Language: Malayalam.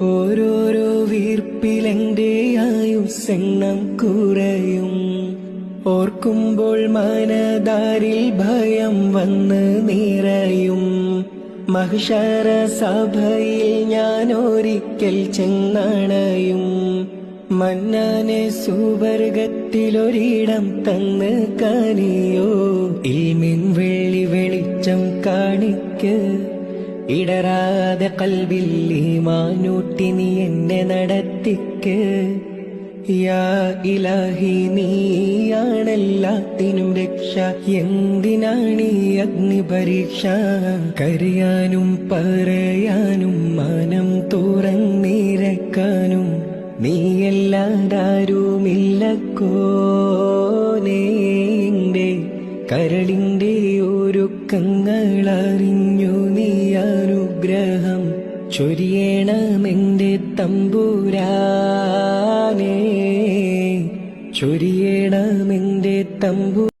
ഓരോരോ വീർപ്പിലെന്റെ ആയുസെണ്ണം കുറയും. ഓർക്കുമ്പോൾ മനദാരിൽ ഭയം വന്ന് നിറയും. മഹിഷാര സഭയിൽ ഞാൻ ഒരിക്കൽ ചെന്നണയും. മന്നാനെ സുവർഗത്തിലൊരിടം തന്ന് കനിയോ ഇൽമിൻ വെള്ളി വെളിച്ചം കാണിക്ക്. ഇടരാതെ കൽവിൽ മാനൂട്ടി നീ എന്നെ നടത്തിക്ക്. യാ ഇലാഹി നീയാണെല്ലാത്തിനും രക്ഷ. എന്തിനാണീ അഗ്നി പരീക്ഷ കരയാനും പറയാനും മാനം തുറന്നിരക്കാനും. നീയല്ലാതാരുമില്ലക്കോനേന്റെ കരളിന്റെ ഒരു കങ്ങളറിഞ്ഞു അനുഗ്രഹം ചൊരിയണമെന്റെ തമ്പുരാനേ ചൊരിയണമെന്റെ തമ്പു